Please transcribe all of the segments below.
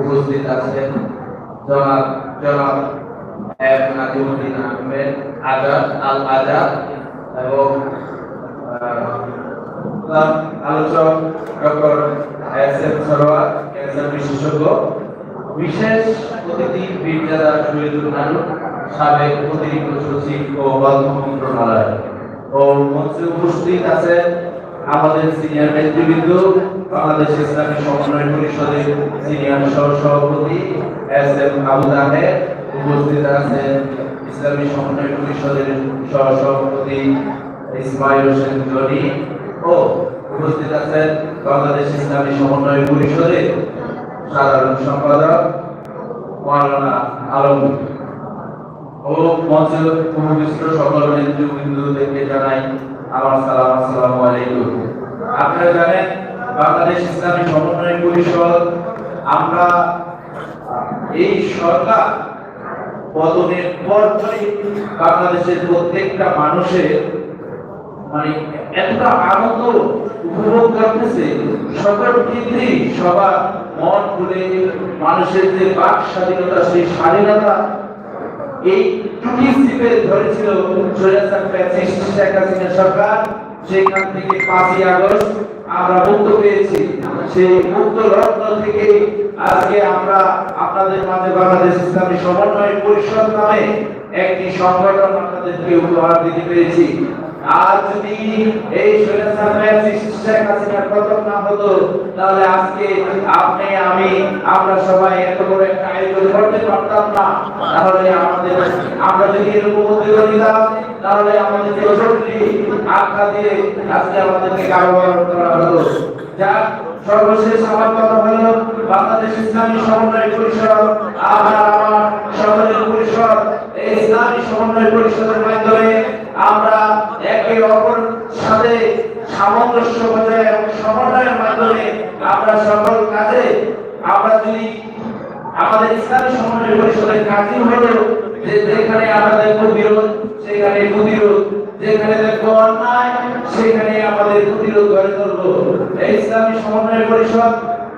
উপস্থিত আছেন। জনাব জনাব এফ নাজিমুদ্দিন আহমেদ আজাদ আল আজাদ এবং আলোচক doctor S M Sarwar cancer বিশেষজ্ঞ। বিশেষ অতিথি বীরজাদা শহীদুল হানুন সাবেক অতিরিক্ত সচিব ও গল্প মন্ত্রণালয়। ও মঞ্চে উপস্থিত আছেন আমাদের সিনিয়র নেতৃবৃন্দ বাংলাদেশ ইসলামী সমন্বয় পরিষদের সিনিয়র সহ সভাপতি এস এম আবুল আহমেদ, উপস্থিত আছেন ইসলামী সমন্বয় পরিষদের সহ সভাপতি ইসমাইল হোসেন জনি ও উপস্থিত আছেন বাংলাদেশ ইসলামী সমন্বয় পরিষদের সাধারণ সম্পাদক মাওলানা আলমগীর ও মঞ্চে উপবিষ্ট সকল নেতৃবৃন্দদেরকে জানাই আমার সালাম, আসসালামু আলাইকুম। আপনারা জানেন, বাংলাদেশ ইসলামী সমন্বয় পরিষদ, আমরা এই সরকার পতনের পর থেকে বাংলাদেশের প্রত্যেকটা মানুষের মানে এতটা আনন্দ উপভোগ করতেছে, সকল ক্ষেত্রেই সবার মন খুলে মানুষের যে বাক স্বাধীনতা, সেই স্বাধীনতা, এই সিপে ধরেছিল স্বৈরাচার ফ্যাসিস্ট শেখ হাসিনা সরকার সেখান থেকে পাঁচই আগস্ট আমরা মুক্ত পেয়েছি। সেই মুক্ত রত্ন থেকে আজকে আমরা আপনাদের মাঝে বাংলাদেশ ইসলামী সমন্বয় পরিষদ নামে একটি সংগঠন আপনাদেরকে উপহার দিতে পেরেছি। আর যদি এই শেখ হাসিনার পতন না হতো, তাহলে আজকে আপনি, আমি, আমরা সবাই এত বড় একটা আয়োজন করতে পারতাম না। তাহলে আমাদের, আমরা যদি এরকম উদ্যোগ নিতাম, তাহলে আমাদের চৌষট্টি আখ্যা দিয়ে আজকে আমাদেরকে কারোবার করা হতো। যা সর্বশেষ আমার কথা হলো, বাংলাদেশ ইসলামী সমন্বয় পরিষদ আমার আমার সকলের পরিষদ, এই ইসলামী সমন্বয় পরিষদের মাধ্যমে আমরা একে অপর সাথে সামঞ্জস্য বজায় এবং সমন্বয়ের মাধ্যমে আমরা সকল কাজে, আমরা যদি আমাদের ইসলামী সমন্বয় পরিষদের কাজই হলো যে যেখানে দেখব বিরোধ, সেখানে প্রতিরোধ, যেখানে দেখব অন্যায়, সেখানে আমাদের প্রতিরোধ গড়ে তুলবো। ইসলামী সমন্বয় পরিষদ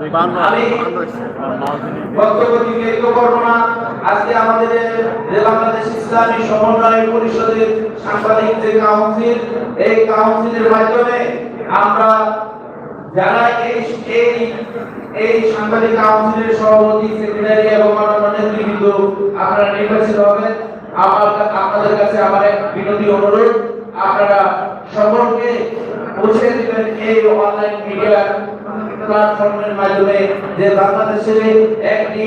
আমি বক্তব্য দীর্ঘায়িত করব না আজকে আমাদের বাংলাদেশ ইসলামী সমন্বয় পরিষদের সাংবাদিক যে কাউন্সিল এই কাউন্সিলের মাধ্যমে আমরা যারা এই এই এই সাংবাদিক কাউন্সিলের সভাপতি সেক্রেটারি এবং অন্যান্য নেতৃবৃন্দ আপনারা নির্বাচিত হবেন। আমার আপনাদের কাছে আমার এক বিনতি অনুরোধ। আপনারা সকলকে পৌঁছে দিবেন এই অনলাইন মিডিয়া প্ল্যাটফর্মের মাধ্যমে যে বাংলাদেশে একটি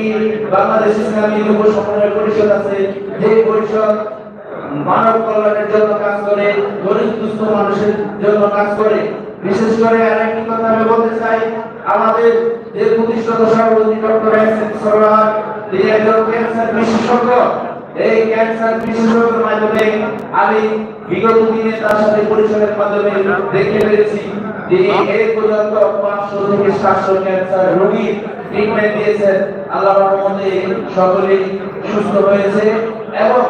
বাংলাদেশ ইসলামী যুব সমন্বয় পরিষদ আছে, যে পরিষদ মানব কল্যাণের জন্য কাজ করে, গরিব দুস্থ মানুষের জন্য কাজ করে। বিশেষ করে আরেকটি কথা আমি বলতে চাই, আমাদের যে প্রতিষ্ঠাতা সভাপতি ডক্টর এস এম সরোয়ার, তিনি একজন ক্যান্সার বিশেষজ্ঞ। এই ক্যান্সার বিশেষজ্ঞের মাধ্যমে আমি বিগত দিনে তার সাথে পরিচয়ের মাধ্যমে দেখতে পেরেছি তিনি এই পর্যন্ত পাঁচশো থেকে সাতশো ক্যান্সার রোগী ট্রিটমেন্ট দিয়েছেন। আল্লাহ রহমতে সকলেই সুস্থ হয়েছে এবং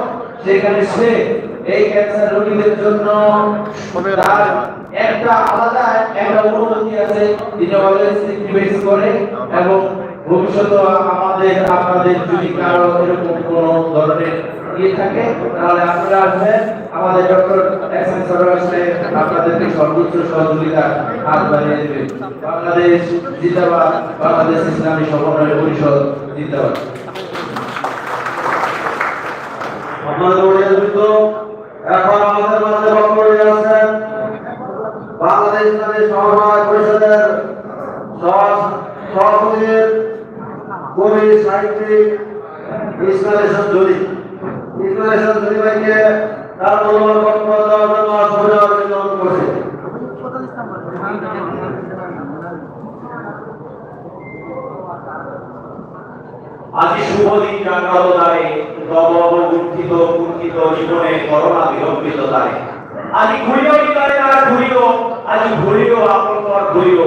সেখানে সে এই ক্যান্সার রোগীদের জন্য তার একটা আলাদা একটা অনুভূতি আছে তিনি অলওয়েজ করে এবং ভবিষ্যতে আমাদের, আপনাদের যদি কারও এরকম কোন ধরনের ইয়ে থাকে, তাহলে আপনারা আসবেন। আমাদের ডক্টর এস এম সরকার আপনাদেরকে সর্বোচ্চ সহযোগিতা হাত বাড়িয়ে দেবে বাংলাদেশ জিন্দাবাদ, বাংলাদেশ ইসলামী সমন্বয় পরিষদ জিন্দাবাদ। এখন আমাদের বাংলাদেশ সমন্বয় পরিষদের সভাপতির কবি সাহিত্যিক ইসমাইলেশন জলি ইসমাইলেশন জলি ভাইকে তার মূল্যবান বক্তব্য দেওয়ার জন্য সবাই অনুরোধ করছি। আজি শুভ দিন জাগ্রত দ্বারে তব অবগুণ্ঠিত কুণ্ঠিত জীবনে করোনা বিলম্বিত দ্বারে আজি ঘুরিও বিদ্যারে তারা ঘুরিও, আজি ঘুরিও, আপন ঘুরিও।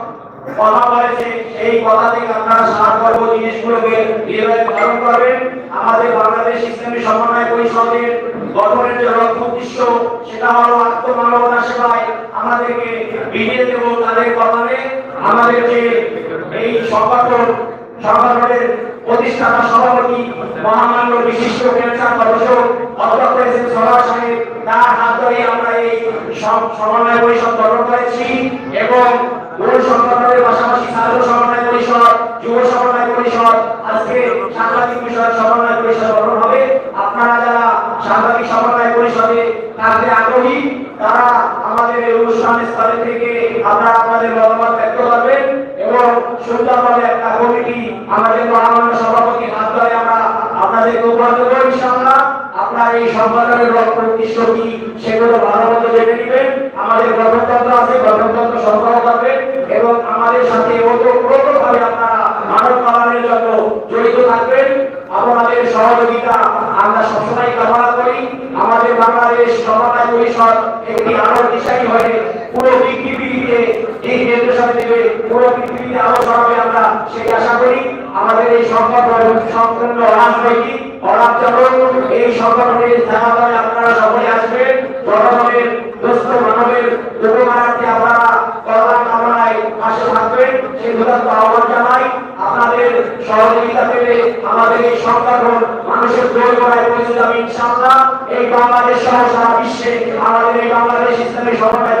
কথা বলেছে সেই কথা থেকে আপনারা সার করব জিনিসগুলোকে হৃদয়ে ধারণ করবেন। আমাদের বাংলাদেশ ইসলামী সমন্বয় পরিষদের গঠনের যে লক্ষ্য উদ্দেশ্য, সেটা হলো আত্মমানবতা সেবায় আমাদেরকে বিলিয়ে দেব তাদের কল্যাণে আমাদের যে এই সংগঠন, সংগঠনের প্রতিষ্ঠাতা সভাপতি মহামান্য বিশিষ্ট ক্যান্সার গবেষক অধ্যক্ষ এস সাহেব, তার হাত ধরে আমরা এই সমন্বয় পরিষদ গঠন করেছি এবং সাংবাদিক সমন্বয় পরিষদ আপনারা আগ্রহী, তারা আমাদের এই অনুষ্ঠান স্থলে থেকে আপনাদের মতামত ব্যক্ত করবেন এবং সুন্দরভাবে একটা আমাদের সভাপতি হাত ধরে আমরা আপনাদেরকে উপহার আপনার এই সংগঠনের সেগুলো ভালো মতো জেনে নেবেন। আমাদের গঠনতন্ত্র আছে, গঠনতন্ত্র সংগ্রহ করবেন এবং আমাদের সাথে ওতপ্রোতভাবে আপনারা মানব কল্যাণের জন্য জড়িত থাকবেন। আপনাদের সহযোগিতা আমরা সবসময় কামনা করি। আমাদের বাংলাদেশ সমন্বয় পরিষদ একটি আরও দিশারি হয়ে পুরো পৃথিবীতে এই নির্দেশনা দেবে পুরো পৃথিবীতে আরও ছড়াবে আমরা, সেই আশা করি আমাদের এই সংগঠন সম্পূর্ণ রাজনৈতিক এই সংগঠনের আপনারা আসবেন। জনগণের, দুস্থ মানবের আপনারা কামনায় পাশে থাকবেন। আহ্বান জানাই আপনাদের সহযোগিতা পেলে আমাদের এই সংগঠন মানুষের দৌড় করায় পৌঁছে যাবে ইনশাআল্লাহ। এই বাংলাদেশ সহ সারা বিশ্বে আমাদের এই বাংলাদেশ ইসলামী সমন্বয়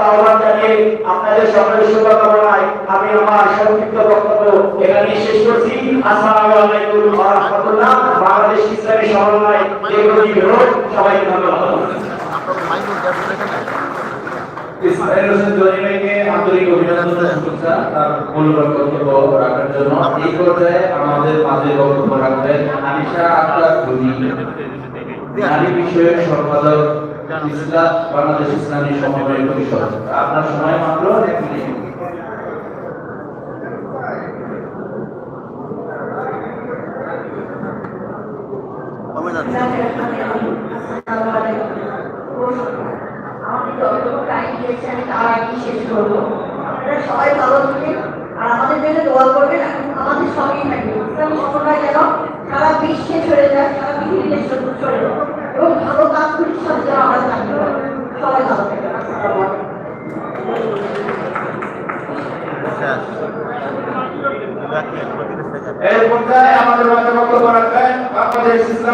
আপনাদের সকলের শুভকামনায় আমি আমার সংক্ষিপ্ত বক্তব্য এখানে শেষ করছি। আসসালামু আলাইকুম ওয়া রাহমাতুল্লাহ। বাংলাদেশ ইসলামী সমন্বয় দীর্ঘজীবী হোক সবাইকে ধন্যবাদ। আমাদের মাঝে ইসলাম বাংলাদেশ ইসলামী সমন্বয় পরিষদ। আপনার সময় মাত্র এক মিনিট। সবাই ভালো থাকেন। আর আমাদের জন্য দোয়া করবেন আমাদের সঙ্গেই থাকবেন ইসলামী সমন্বয় যেন সারা বিশ্বে ছড়ে যায় সারা পৃথিবীতে ছড়ে যায় এবং ভালো কাজগুলির সাথে যেন আমরা থাকতে পারি সবাই ভালো থাকবেন আসসালামু আলাইকুম এই পর্যায়ে আমাদের মাঝে বক্তব্য রাখবেন বাংলাদেশ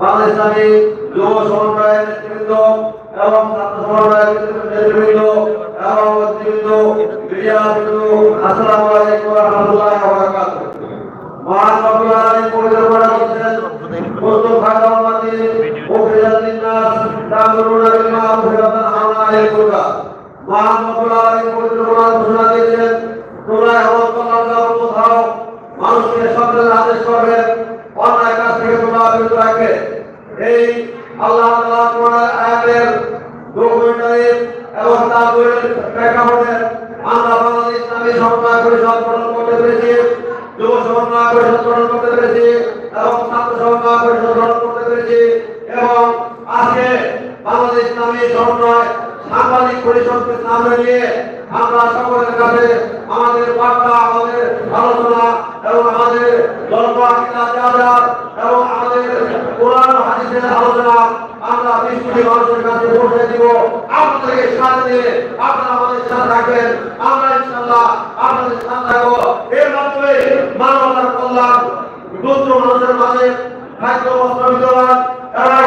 বাংলাদেশ নেতৃবৃন্দ এবং ছাত্র সমন্বয়ের নেতৃবৃন্দ এবং অতিবৃন্দ মিডিয়া বৃন্দ আসসালামু আলাইকুম ওয়া রাহমাতুল্লাহি ওয়া বারাকাতুহু। মহান রব্বুল আলামিন পরিকল্পনা করছেন আলামিন পরিকল্পনা ঘোষণা দিয়েছেন তোমরা এমন কল্যাণ দাও কোথাও মানুষকে সত্যের আদেশ করবে অন্যায় কাজ থেকে তোমরা বিরত রাখবে এই আল্লাহ তাআলা কোরআন আয়াতের ডকুমেন্টারি এবং তার বইয়ের প্রেক্ষাপটে আমরা বাংলাদেশ ইসলামী সমন্বয় পরিষদ গঠন করতে পেরেছি যুব সমন্বয় পরিষদ গঠন করতে পেরেছি এবং ছাত্র সমন্বয় পরিষদ গঠন করতে পেরেছি এবং আজকে বাংলাদেশ ইসলামী সমন্বয় সাংবাদিক পরিষদকে সামনে নিয়ে আমরা সকলের কাছে আমাদের বার্তা, আমাদের আলোচনা এবং আমাদের এবং আমাদের কোরআন হাদিসের আলোচনা আমরা বিশ মানুষের কাছে পৌঁছে দিব। আপনাদেরকে সাথে নিয়ে আপনারা আমাদের সাথে থাকবেন। আমরা ইনশাআল্লাহ আপনাদের সাথে থাকব। এর মাধ্যমে মানবতার কল্যাণ দুস্থ মানুষের মাঝে খাদ্য, বস্ত্র, বিতরণ, এবং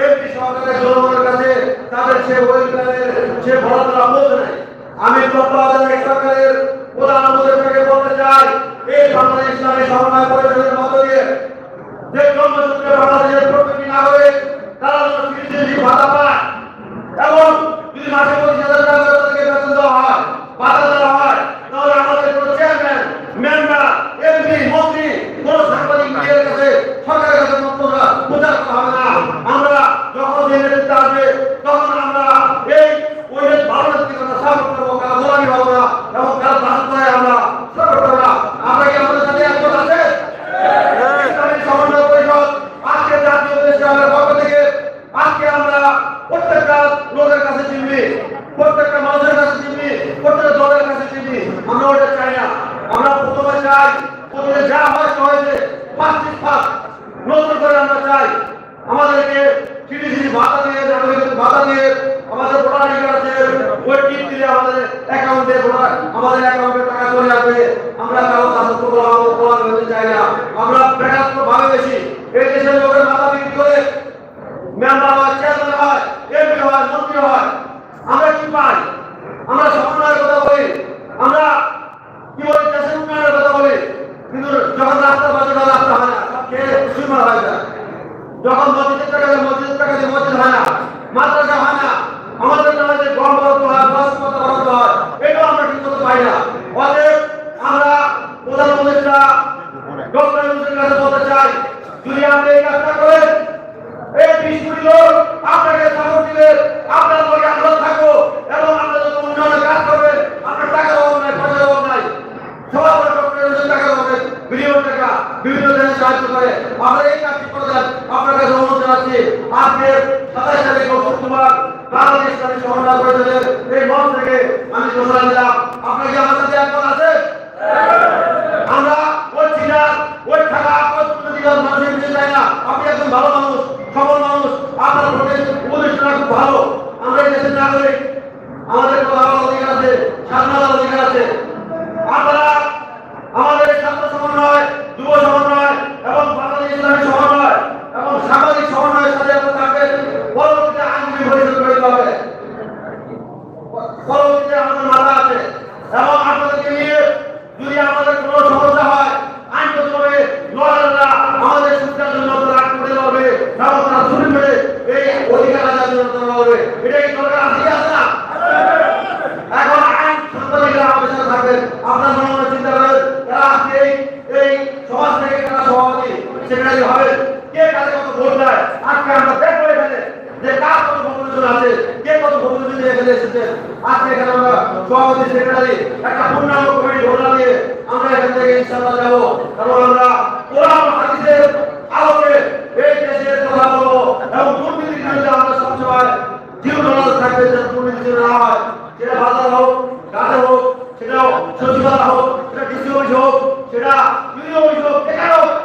এমপি সরকারের জনগণের কাছে তাদের সে ওয়েলফেয়ারের সে বরাদ্দটা পৌঁছে নেয় আমি তত্ত্বাবধায়ক সরকারের প্রধান উপদেষ্টাকে বলতে চাই, এই বাংলাদেশ ইসলামী সমন্বয় পরিষদের মধ্য দিয়ে যে কর্মসূত্রে বাংলাদেশের প্রত্যেকটি নাগরিক তারা যেন চিকিৎসা ভাতা পায় এবং যদি মাসে পঁচিশ হাজার টাকা করে তাদেরকে বেতন দেওয়া হয় ভাতা দেওয়া হয় তাহলে আমাদের কোনো চেয়ারম্যান মেম্বার এমপি মন্ত্রী কোনো সাংবাদিক মিডিয়ার কাছে সরকারের কাছে বক্তব্য প্রচার করা হবে না আমরা যখন যে নেতৃত্ব আসবে তখন আমরা এই ওই যে ভালো নেতৃত্ব সাপোর্ট করব কারও গোলামি হব না এবং কারও দাস করে আমরা সাপোর্ট করব না আমরা কি আমাদের সাথে একমত আছে ইসলামী সমন্বয় পরিষদ আজকে জাতীয় দেশের পক্ষ থেকে আজকে আমরা প্রত্যেকটা লোকের কাছে চিনবি প্রত্যেকটা মানুষের কাছে চিনবি প্রত্যেকটা দলের কাছে চিনবি আমরা ওটা চাই না আমরা প্রথমে চাই প্রথমে যা হয়েছে হয়েছে পাঁচটি পাঁচ নতুন করে আমরা চাই আমাদেরকে সিটি সিটি ভাতা দিয়ে আমাদেরকে ভাতা দিয়ে আমাদের ভোটাধিকার আছে ওই টিপ দিলে আমাদের অ্যাকাউন্টে ভোটার আমাদের অ্যাকাউন্টে টাকা চলে আসবে আমরা কারও দাসত্ব গোলাম গোলাম হতে চাই না আমরা বেকারত্ব ভাবে বেশি এই দেশের লোকের মাথা বিক্রি করে মেম্বার হয় চেয়ারম্যান হয় এমপি হয় মন্ত্রী হয় আমরা কি পাই আমরা সমন্বয়ের কথা বলি আমরা কি বলি দেশের উন্নয়নের কথা বলি কিন্তু যখন রাস্তা বাজে তখন রাস্তা হয় না সব সুইমার হয়ে যায় যখন মসজিদের টাকা দিয়ে মসজিদের টাকা দিয়ে মসজিদ হয় না, মাদ্রাসা হয় না, আমাদের নামে যে গম বরাদ্দ হয় বাস বরাদ্দ হয়, এটাও আমরা ঠিক করতে পারি না। অতএব আমরা প্রধানমন্ত্রীরা, ডক্টর কাছে বলতে চাই, যদি আপনি এই কাজটা করেন, এই বিশ কোটি লোক আপনাকে সাপোর্ট দিবে, আপনার লগে আমরা থাকব এবং আমরা যত উন্নয়নের কাজ করবেন আপনার টাকার অভাব নাই পয়সার অভাব নাই সবার উপরে ডক্টর ইউনুসের টাকা হবে বিলিয়ন টাকা বিভিন্ন দেশে সাহায্য করে আমরা এই কাজটি করে দেন। আপনার কাছে অনুরোধ জানাচ্ছি, আজকে সাতাশ তারিখ শুক্রবার বাংলাদেশ ইসলামী সমন্বয় পরিষদের এই মঞ্চ থেকে আমি ঘোষণা দিলাম। আপনাকে আমার সাথে একমত আছে? আমরা ওই চিনা ওই থাকা ওই মানুষের দিতে চাই না। আপনি একজন ভালো মানুষ, সফল মানুষ, আপনার ভোটের উপদেষ্টা খুব ভালো। আমরা দেশের নাগরিক, আমাদের কথা অধিকার আছে স্বাধীনতার অধিকার সমাজ থেকে কারা সভাপতি সেক্রেটারি হবে কে কাদের কত ভোট দেয়? আজকে আমরা দেখব এখানে যে কার কত ভবনজন আছে, কে কত ভবনজন এখানে এসেছে। আজকে এখানে আমরা সভাপতি, সেক্রেটারি, একটা পূর্ণাঙ্গ কমিটি ঘোষণা দিয়ে আমরা এখান থেকে ইনশাআল্লাহ যাব। কারণ আমরা কোরআন হাদিসের আলোকে এই দেশের কথা বলব এবং দুর্নীতির বিরুদ্ধে আমরা সবসময় দৃঢ় থাকবে যে দুর্নীতি না হয়। সেটা বাজার হোক কাজে হোক সেটা সচিবালয় হোক সেটা ডিসি অফিস হোক সেটা ইউনিয়ন অফিস হোক সেটা হোক